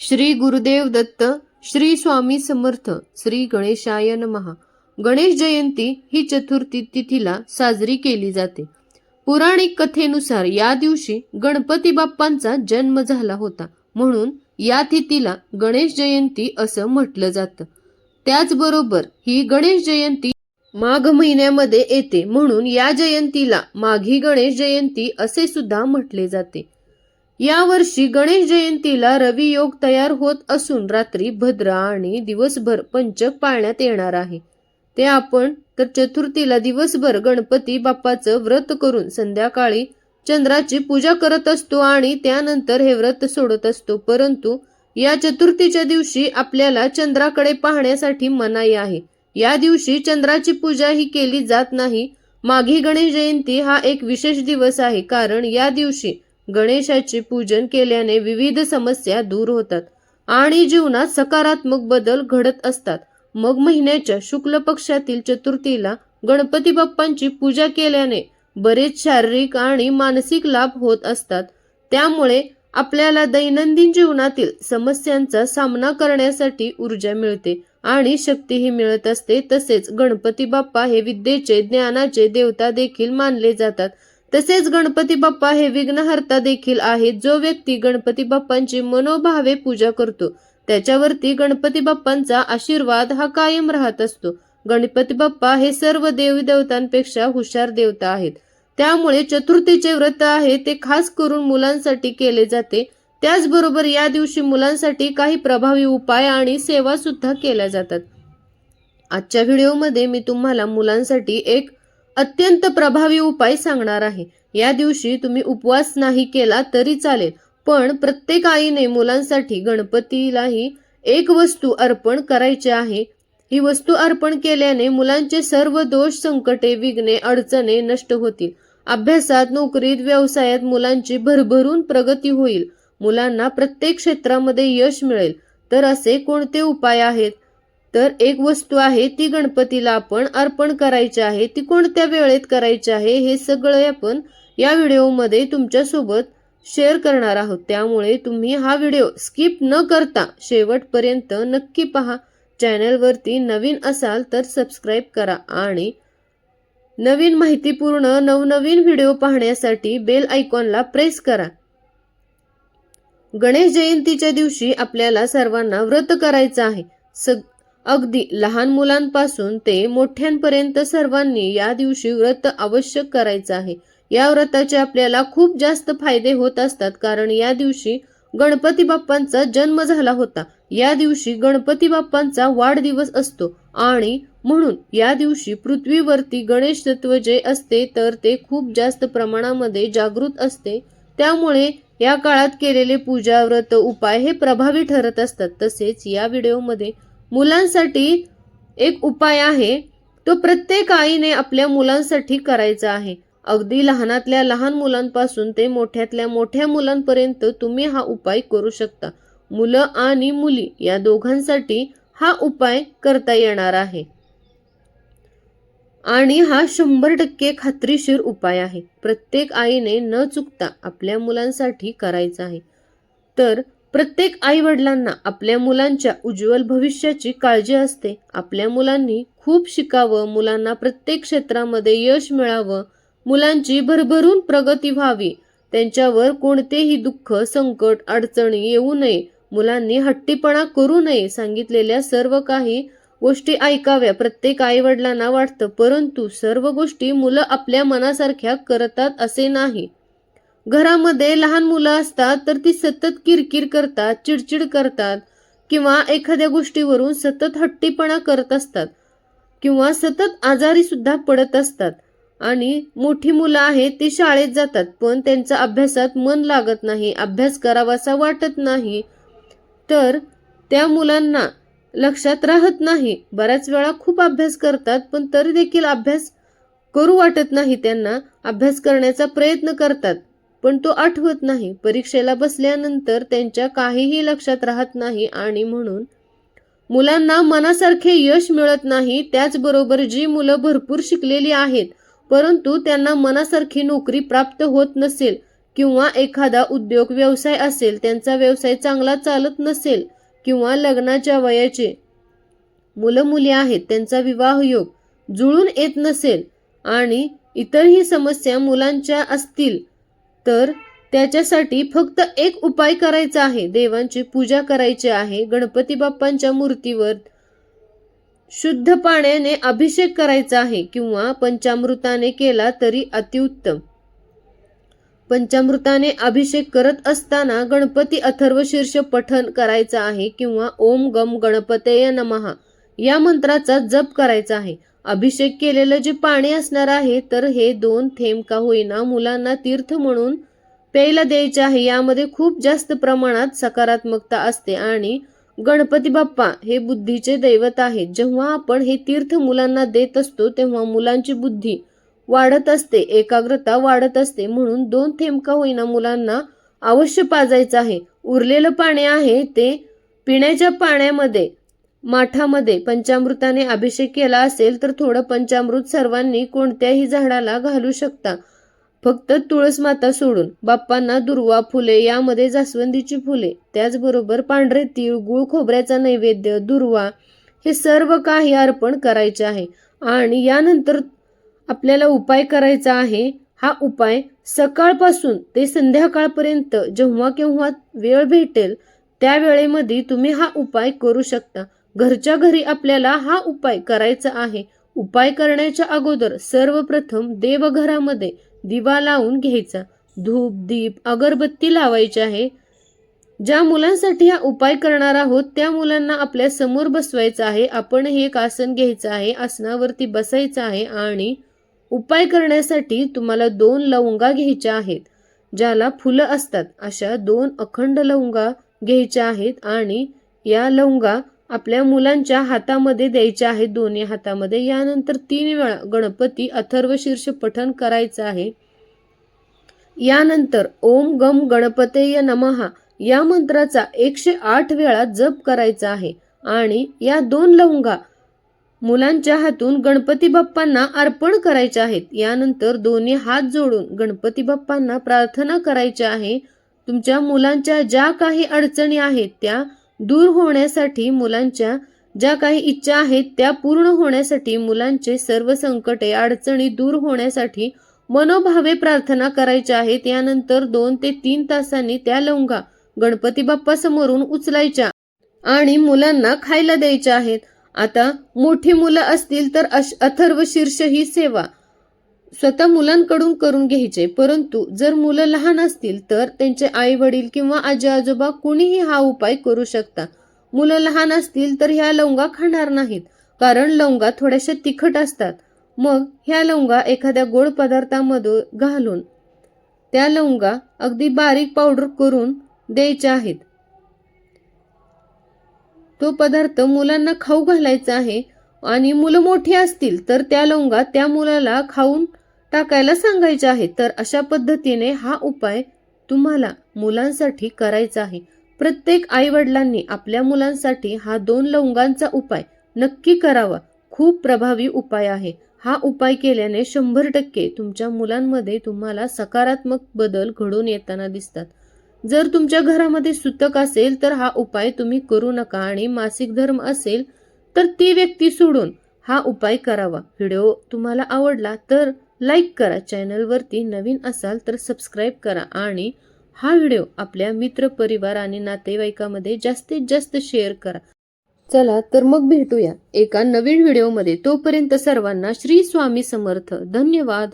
श्री गुरुदेव दत्त श्री स्वामी समर्थ श्री गणेशाय नमहा. गणेश जयंती ही चतुर्थी तिथीला साजरी केली जाते. पौराणिक कथेनुसार या दिवशी गणपती बाप्पांचा जन्म झाला होता. म्हणून या तिथीला गणेश जयंती असं म्हटलं जातं. त्याचबरोबर ही गणेश जयंती माघ महिन्यामध्ये येते. म्हणून या जयंतीला माघी गणेश जयंती असे सुद्धा म्हटले जाते. यावर्षी गणेश जयंतीला रवी योग तयार होत असून रात्री भद्रा आणि दिवसभर पंचक पाळण्यात येणार आहे. ते आपण तर चतुर्थीला दिवसभर गणपती बाप्पाचं व्रत करून संध्याकाळी चंद्राची पूजा करत असतो आणि त्यानंतर हे व्रत सोडत असतो. परंतु या चतुर्थीच्या दिवशी आपल्याला चंद्राकडे पाहण्यासाठी मनाई आहे. या दिवशी चंद्राची पूजा ही केली जात नाही. माघी गणेश जयंती हा एक विशेष दिवस आहे. कारण या दिवशी गणेशाचे पूजन केल्याने विविध समस्या दूर होतात आणि जीवनात सकारात्मक बदल घडत असतात. मग महिन्याच्या शुक्ल पक्षातील चतुर्थीला गणपती बाप्पांची पूजा केल्याने बरेच शारीरिक आणि मानसिक लाभ होत असतात. त्यामुळे आपल्याला दैनंदिन जीवनातील समस्यांचा सामना करण्यासाठी ऊर्जा मिळते आणि शक्तीही मिळत असते. तसेच गणपती बाप्पा हे विद्येचे ज्ञानाचे देवता देखील मानले जातात. तसेच गणपती बाप्पा हे विघ्नहर्ता देखील आहेत. जो व्यक्ती गणपती बाप्पांची मनोभावे पूजा करतो त्याच्यावरती गणपती बाप्पांचा आशीर्वाद हा कायम राहत असतो. गणपती बाप्पा हे सर्व देवदेवतांपेक्षा हुशार देवता आहेत. त्यामुळे चतुर्थीचे व्रत आहे ते खास करून मुलांसाठी केले जाते. त्याचबरोबर या दिवशी मुलांसाठी काही प्रभावी उपाय आणि सेवा सुद्धा केल्या जातात. आजच्या व्हिडिओमध्ये मी तुम्हाला मुलांसाठी एक अत्यंत प्रभावी उपाय सांगणार आहे. या दिवशी तुम्ही उपवास नाही केला तरी चालेल पण प्रत्येक आईने मुलांसाठी गणपतीलाही एक वस्तू अर्पण करायची आहे. ही वस्तू अर्पण केल्याने मुलांचे सर्व दोष संकटे विघ्ने अडचणे नष्ट होतील. अभ्यासात नोकरीत व्यवसायात मुलांची भरभरून प्रगती होईल. मुलांना प्रत्येक क्षेत्रामध्ये यश मिळेल. तर असे कोणते उपाय आहेत? तर एक वस्तू आहे ती गणपतीला आपण अर्पण करायची आहे ती कोणत्या वेळेत करायची आहे हे सगळं आपण या व्हिडिओमध्ये तुमच्यासोबत शेअर करणार आहोत. त्यामुळे तुम्ही हा व्हिडिओ स्किप न करता शेवटपर्यंत नक्की पहा. चॅनलवरती नवीन असाल तर सबस्क्राईब करा आणि नवीन माहितीपूर्ण नवनवीन व्हिडिओ पाहण्यासाठी बेल आयकॉनला प्रेस करा. गणेश जयंतीच्या दिवशी आपल्याला सर्वांना व्रत करायचं आहे. सग अगदी लहान मुलांपासून ते मोठ्यांपर्यंत सर्वांनी या दिवशी व्रत आवश्यक करायचं आहे. या व्रताचे आपल्याला खूप जास्त फायदे होत असतात कारण या दिवशी गणपती बाप्पांचा जन्म झाला होता. या दिवशी गणपती बाप्पांचा वाढदिवस असतो आणि म्हणून या दिवशी पृथ्वीवरती गणेश तत्व जे असते तर ते खूप जास्त प्रमाणामध्ये जागृत असते. त्यामुळे या काळात केलेले पूजा व्रत उपाय हे प्रभावी ठरत असतात. तसेच या व्हिडिओमध्ये मुलांसाठी एक उपाय आहे. तो प्रत्येक आईने आपल्या मुलांसाठी करायचा आहे. अगदी लहानातल्या लहान मुलांपासून ते मोठ्यातल्या मोठ्या मुलांपर्यंत तुम्ही हा उपाय करू शकता. मुलं आणि मुली या दोघांसाठी हा उपाय करता येणार आहे. आणि हा शंभर टक्के खात्रीशीर उपाय आहे. प्रत्येक आईने न चुकता आपल्या मुलांसाठी करायचा आहे. तर प्रत्येक आई वडिलांना आपल्या मुलांच्या उज्ज्वल भविष्याची काळजी असते. आपल्या मुलांनी खूप शिकावं मुलांना प्रत्येक क्षेत्रामध्ये यश मिळावं मुलांची भरभरून प्रगती व्हावी त्यांच्यावर कोणतेही दुःख संकट अडचणी येऊ नये मुलांनी हट्टीपणा करू नये सांगितलेल्या सर्व काही गोष्टी ऐकाव्या. प्रत्येक आई वडिलांना वाटतं परंतु सर्व गोष्टी मुलं आपल्या मनासारख्या करतात असे नाही. घरामध्ये लहान मुलं असतात तर ती सतत किरकिर करतात चिडचिड करतात किंवा एखाद्या गोष्टीवरून सतत हट्टीपणा करत असतात किंवा सतत आजारी सुद्धा पडत असतात. आणि मोठी मुलं आहेत ती शाळेत जातात पण त्यांचा अभ्यासात मन लागत नाही अभ्यास करावासा वाटत नाही. तर त्या मुलांना लक्षात राहत नाही. बऱ्याच वेळा खूप अभ्यास करतात पण तरी देखील अभ्यास करू वाटत नाही त्यांना. अभ्यास करण्याचा प्रयत्न करतात. पण तो आठवत नाही. परीक्षेला बसल्यानंतर त्यांच्या काहीही लक्षात राहत नाही आणि म्हणून मुलांना मनासारखे यश मिळत नाही त्याचबरोबर जी मुलं भरपूर शिकलेली आहेत परंतु त्यांना मनासारखी नोकरी प्राप्त होत नसेल किंवा एखादा उद्योग व्यवसाय असेल त्यांचा व्यवसाय चांगला चालत नसेल किंवा लग्नाच्या वयाचे मुलं मुली आहेत त्यांचा विवाह योग जुळून येत नसेल आणि इतरही समस्या मुलांच्या असतील तर त्याच्यासाठी फक्त एक उपाय करायचा आहे. देवांची पूजा करायची आहे. गणपती बाप्पांच्या मूर्तीवर शुद्ध पाण्याने अभिषेक करायचा आहे किंवा पंचामृताने केला तरी अतिउत्तम पंचामृताने अभिषेक करत असताना गणपती अथर्व शीर्ष पठन करायचा आहे किंवा ओम गम गणपतेय नमहा या मंत्राचा जप करायचा आहे. अभिषेक केलेलं जे पाणी असणार आहे तर हे दोन थेंब का होईना मुलांना तीर्थ म्हणून प्यायला द्यायचे आहे. यामध्ये खूप जास्त प्रमाणात सकारात्मकता असते आणि गणपती बाप्पा हे बुद्धीचे दैवत आहेत. जेव्हा आपण हे तीर्थ मुलांना देत असतो तेव्हा मुलांची बुद्धी वाढत असते एकाग्रता वाढत असते. म्हणून दोन थेंब का होईना मुलांना अवश्य पाजायचं आहे. उरलेलं पाणी आहे ते पिण्याच्या पाण्यामध्ये माठामध्ये पंचामृताने अभिषेक केला असेल तर थोडं पंचामृत सर्वांनी कोणत्याही झाडाला घालू शकता. फक्त तुळस माता सोडून बाप्पांना दुर्वा फुले यामध्ये जास्वंदीची फुले त्याचबरोबर पांढरे तीळ गुळ खोबऱ्याचा नैवेद्य दुर्वा हे सर्व काही अर्पण करायचे आहे. आणि यानंतर आपल्याला उपाय करायचा आहे. हा उपाय सकाळपासून ते संध्याकाळपर्यंत जेव्हा केव्हा वेळ भेटेल त्या वेळेमध्ये तुम्ही हा उपाय करू शकता. घरच्या घरी आपल्याला हा उपाय करायचा आहे. उपाय करण्याच्या अगोदर सर्वप्रथम देवघरामध्ये दिवा लावून घ्यायचा. धूप दीप अगरबत्ती लावायची आहे. ज्या मुलांसाठी हा उपाय करणार आहोत त्या मुलांना आपल्यासमोर बसवायचं आहे. आपण हे एक आसन घ्यायचं आहे आसनावरती बसायचं आहे आणि उपाय करण्यासाठी तुम्हाला दोन लवंगा घ्यायच्या आहेत ज्याला फुलं असतात. अशा दोन अखंड लवंगा घ्यायच्या आहेत आणि या लवंगा आपल्या मुलांच्या हातामध्ये द्यायच्या आहेत दोन्ही हातामध्ये. यानंतर तीन वेळा गणपती अथर्व शीर्ष पठण करायचं आहे. यानंतर ओम गम गणपतेय नमहा या मंत्राचा एकशे आठ वेळा जप करायचा आहे. आणि या दोन लवंगा मुलांच्या हातून गणपती बाप्पांना अर्पण करायच्या आहेत. यानंतर दोन्ही हात जोडून गणपती बाप्पांना प्रार्थना करायची आहे. तुमच्या मुलांच्या ज्या काही अडचणी आहेत त्या दूर होण्यासाठी मुलांच्या ज्या काही इच्छा आहेत त्या पूर्ण होण्यासाठी मुलांचे सर्व संकटे अडचणी दूर होण्यासाठी मनोभावे प्रार्थना करायच्या आहेत. यानंतर दोन ते तीन तासांनी त्या लवंगा गणपती बाप्पा समोरून उचलायच्या आणि मुलांना खायला द्यायच्या आहेत. आता मोठी मुलं असतील तर अश अथर्व शीर्ष ही सेवा स्वतः मुलांकडून करून घ्यायचे परंतु जर मुलं लहान असतील तर त्यांचे आई वडील किंवा आजी आजोबा कुणीही हा उपाय करू शकता. मुलं लहान असतील तर ह्या लवंगा खाणार नाहीत कारण लवंगा थोड्याशा तिखट असतात. मग ह्या लवंगा एखाद्या गोड पदार्थामधून घालून त्या लवंगा अगदी बारीक पावडर करून द्यायच्या आहेत. तो पदार्थ मुलांना खाऊ घालायचा आहे आणि मुलं मोठी असतील तर त्या लवंगा त्या मुलाला खाऊन टाकायला सांगायचे आहे. तर अशा पद्धतीने हा उपाय तुम्हाला मुलांसाठी करायचा आहे. प्रत्येक आई वडिलांनी आपल्या मुलांसाठी हा दोन लवंगांचा उपाय नक्की करावा. खूप प्रभावी उपाय आहे. हा उपाय केल्याने शंभर टक्के तुमच्या मुलांमध्ये तुम्हाला सकारात्मक बदल घडून येताना दिसतात. जर तुमच्या घरामध्ये सुतक असेल तर हा उपाय तुम्ही करू नका आणि मासिक धर्म असेल तर ती व्यक्ती सोडून हा उपाय करावा. व्हिडिओ तुम्हाला आवडला तर लाईक करा चॅनलवरती नवीन असाल तर सबस्क्राईब करा आणि हा व्हिडिओ आपल्या मित्र परिवार आणि नातेवाईकामध्ये जास्तीत जास्त शेअर करा. चला तर मग भेटूया एका नवीन व्हिडिओमध्ये. तोपर्यंत सर्वांना श्री स्वामी समर्थ. धन्यवाद.